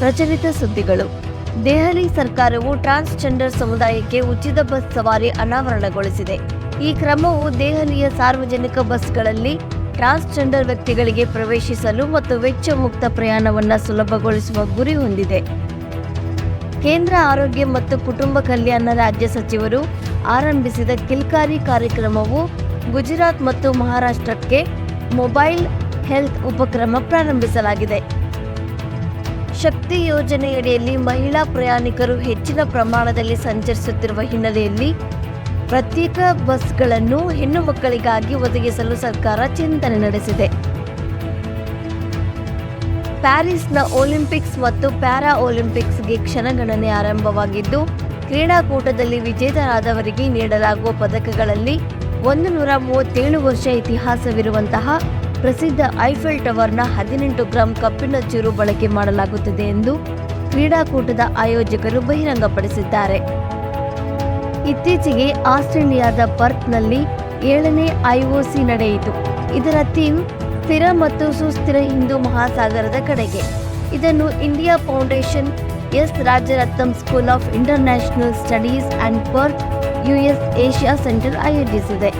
ಪ್ರಚಲಿತ ಸುದ್ದಿಗಳು. ದೆಹಲಿ ಸರ್ಕಾರವು ಟ್ರಾನ್ಸ್ಜೆಂಡರ್ ಸಮುದಾಯಕ್ಕೆ ಉಚಿತ ಬಸ್ ಸವಾರಿ ಅನಾವರಣಗೊಳಿಸಿದೆ. ಈ ಕ್ರಮವು ದೆಹಲಿಯ ಸಾರ್ವಜನಿಕ ಬಸ್ಗಳಲ್ಲಿ ಟ್ರಾನ್ಸ್ಜೆಂಡರ್ ವ್ಯಕ್ತಿಗಳಿಗೆ ಪ್ರವೇಶಿಸಲು ಮತ್ತು ವೆಚ್ಚ ಮುಕ್ತ ಪ್ರಯಾಣವನ್ನು ಸುಲಭಗೊಳಿಸುವ ಗುರಿ ಹೊಂದಿದೆ. ಕೇಂದ್ರ ಆರೋಗ್ಯ ಮತ್ತು ಕುಟುಂಬ ಕಲ್ಯಾಣ ರಾಜ್ಯ ಸಚಿವರು ಆರಂಭಿಸಿದ ಕಿಲ್ಕಾರಿ ಕಾರ್ಯಕ್ರಮವು ಗುಜರಾತ್ ಮತ್ತು ಮಹಾರಾಷ್ಟ್ರಕ್ಕೆ ಮೊಬೈಲ್ ಹೆಲ್ತ್ ಉಪಕ್ರಮ ಪ್ರಾರಂಭಿಸಲಾಗಿದೆ. ಶಕ್ತಿ ಯೋಜನೆಯಡಿಯಲ್ಲಿ ಮಹಿಳಾ ಪ್ರಯಾಣಿಕರು ಹೆಚ್ಚಿನ ಪ್ರಮಾಣದಲ್ಲಿ ಸಂಚರಿಸುತ್ತಿರುವ ಹಿನ್ನೆಲೆಯಲ್ಲಿ ಪ್ರತ್ಯೇಕ ಬಸ್ಗಳನ್ನು ಹೆಣ್ಣು ಮಕ್ಕಳಿಗಾಗಿ ಒದಗಿಸಲು ಸರ್ಕಾರ ಚಿಂತನೆ ನಡೆಸಿದೆ. ಪ್ಯಾರಿಸ್ನ ಒಲಿಂಪಿಕ್ಸ್ ಮತ್ತು ಪ್ಯಾರಾ ಒಲಿಂಪಿಕ್ಸ್ಗೆ ಕ್ಷಣಗಣನೆ ಆರಂಭವಾಗಿದ್ದು, ಕ್ರೀಡಾಕೂಟದಲ್ಲಿ ವಿಜೇತರಾದವರಿಗೆ ನೀಡಲಾಗುವ ಪದಕಗಳಲ್ಲಿ ಒಂದು ನೂರ ಮೂವತ್ತೇಳು ವರ್ಷ ಇತಿಹಾಸವಿರುವಂತಹ ಪ್ರಸಿದ್ಧ ಐಫೆಲ್ ಟವರ್ನ ಹದಿನೆಂಟು ಗ್ರಾಂ ಕಬ್ಬಿಣ ಚೂರು ಬಳಕೆ ಮಾಡಲಾಗುತ್ತದೆ ಎಂದು ಕ್ರೀಡಾಕೂಟದ ಆಯೋಜಕರು ಬಹಿರಂಗಪಡಿಸಿದ್ದಾರೆ. ಇತ್ತೀಚೆಗೆ ಆಸ್ಟ್ರೇಲಿಯಾದ ಪರ್ತ್ನಲ್ಲಿ ಏಳನೇ ಐಒಸಿ ನಡೆಯಿತು. ಇದರ ಥೀಮ್ ಸ್ಥಿರ ಮತ್ತು ಸುಸ್ಥಿರ ಹಿಂದೂ ಮಹಾಸಾಗರದ ಕಡೆಗೆ. ಇದನ್ನು India Foundation S Rajaratnam School of International Studies and Perth US Asia Centre ಆಯೋಜಿಸಿದೆ.